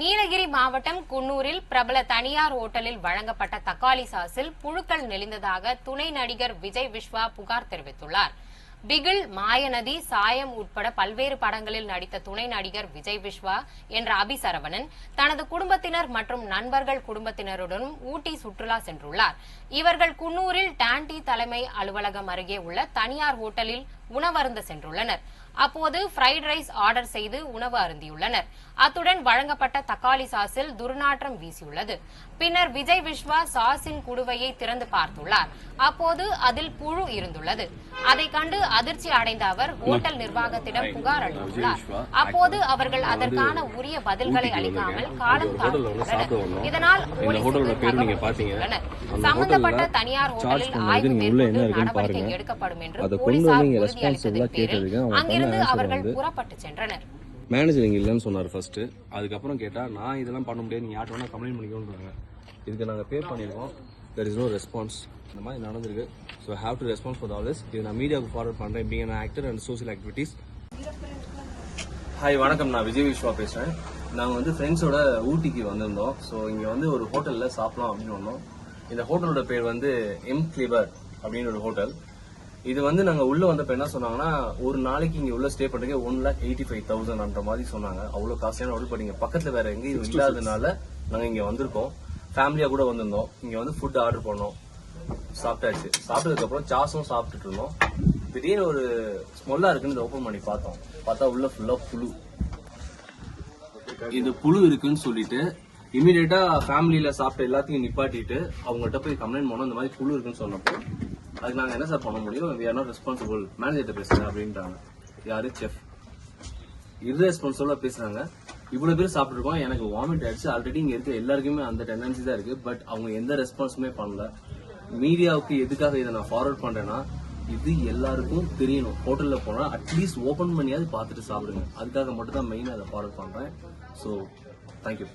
நீலகிரி மாவட்டம் குன்னூரில் பிரபல தனியார் ஓட்டலில் வழங்கப்பட்ட தக்காளி சாஸில் புழுக்கள் நெளிந்ததாக துணை நடிகர் விஜய் விஸ்வா புகார் தெரிவித்துள்ளார். பிகில் மாயநதி சாயம் உட்பட பல்வேறு படங்களில் நடித்த துணை நடிகர் விஜய் விஸ்வா என்ற அபிசரவணன் தனது குடும்பத்தினர் மற்றும் நண்பர்கள் குடும்பத்தினருடனும் ஊட்டி சுற்றுலா சென்றுள்ளார். இவர்கள் குன்னூரில் டான்டி தலைமை அலுவலகம் அருகே உள்ள தனியார் ஹோட்டலில் உணவருந்த சென்றுள்ளனர். அப்போது ஃப்ரைட் ரைஸ் ஆர்டர் செய்து உணவு அருந்தியுள்ளனர். அத்துடன் வழங்கப்பட்ட தக்காளி சாஸில் துர்நாற்றம் வீசியுள்ளது. பின்னர் விஜய் விஸ்வா சாஸின் குடுவையை திறந்து பார்த்துள்ளார். அப்போது அதில் புழு இருந்துள்ளது. அதை கண்டு அதிர்ச்சி அடைந்த அவர் ஹோட்டல் நிர்வாகத்திடம் புகார் அளித்துள்ளார். அப்போது அவர்கள் அதற்கான உரிய பதில்களை அளிக்காமல் காலம் தாழ்த்தியுள்ளனர் இதனால் சம்பந்தப்பட்ட தனியார் ஹோட்டலில் ஆய்வு மேற்கொண்டு நடவடிக்கை எடுக்கப்படும் என்று போலீசார் responsible-ஆ கேட்டதுக்கு பேரில் அங்கிருந்து அவர்கள் புறப்பட்டு சென்றனர். மேனேஜர் இங்கே இல்லைன்னு சொன்னார் ஃபர்ஸ்ட் அதுக்கப்புறம் கேட்டால் நான் இதெல்லாம் பண்ண முடியாது. நீங்கள் யார்ட்ட வேணா கம்ப்ளைண்ட் பண்ணிக்கோன்றாங்க. இதுக்கு நாங்கள் பே பண்ணியிருக்கோம் தெர் இஸ் நோ ரெஸ்பான்ஸ் இந்த மாதிரி நடந்திருக்கு. So have to response for all this இது நான் மீடியாவுக்கு ஃபார்வர்ட் பண்ணுறேன் being actor and social activities hi வணக்கம். நான் விஜய் விஸ்வா பேசுகிறேன் நாங்கள் வந்து ஃப்ரெண்ட்ஸோட ஊட்டிக்கு வந்திருந்தோம். ஸோ இங்கே வந்து ஒரு ஹோட்டலில் சாப்பிடலாம் அப்படின்னு வந்தோம். இந்த ஹோட்டலோட பேர் வந்து எம் கிளிபர் அப்படின்னு ஒரு ஹோட்டல் இது வந்து நாங்கள் உள்ளே வந்தப்ப என்ன சொன்னாங்கன்னா ஒரு நாளைக்கு இங்கே உள்ள ஸ்டே பண்ணுறதுக்கு one lakh eighty five thousand அந்த மாதிரி சொன்னாங்க. அவ்வளோ காஸ்ட்லியான ஹோட்டல் பட் இங்கே பக்கத்தில் வேற எங்கேயும் இல்லாததுனால நாங்கள் இங்கே வந்திருக்கோம். ஃபேமிலியாக கூட வந்திருந்தோம். இங்கே வந்து ஃபுட் ஆர்டர் பண்ணோம். சாப்பிட்டாச்சு. சாப்பிட்டதுக்கப்புறம் சாஸும் சாப்பிட்டுட்டு இருந்தோம். திடீர்னு ஒரு ஸ்மெல்லா இருக்குன்னு ஓப்பன் பண்ணி பார்த்தோம். பார்த்தா உள்ள ஃபுல்லா புழு. இது புழு இருக்குன்னு சொல்லிட்டு இமீடியட்டா ஃபேமிலியில சாப்பிட்ட எல்லாத்தையும் நிப்பாட்டிட்டு அவங்கள்ட்ட போய் கம்ப்ளைண்ட் பண்ணோம். இந்த மாதிரி புழு இருக்குன்னு சொன்னப்போ அதுக்கு நாங்கள் என்ன சார் பண்ண முடியும்? வி ஆர் நாட் ரெஸ்பான்சிபிள் மேனேஜர்கிட்ட பேசுங்க அப்படின்றாங்க. யாரு? செஃப் இர்ரெஸ்பான்சிபிளாக பேசுகிறாங்க இவ்வளோ பேர் சாப்பிட்ருக்கோம் எனக்கு வாமிட் ஆயிடுச்சு. ஆல்ரெடி இங்கே இருக்க எல்லாருக்குமே அந்த டெண்டன்சி தான் இருக்குது பட் அவங்க எந்த ரெஸ்பான்ஸுமே பண்ணல. மீடியாவுக்கு எதுக்காக இதை நான் ஃபார்வர்ட் பண்ணுறேன்னா இது எல்லாருக்கும் தெரியணும். ஹோட்டலில் போனால் அட்லீஸ்ட் ஓப்பன் பண்ணியாவது பார்த்துட்டு சாப்பிடுங்க. அதுக்காக மட்டும் தான் மெயினாக அதை ஃபார்வர்ட் பண்ணுறேன் ஸோ தேங்க்யூ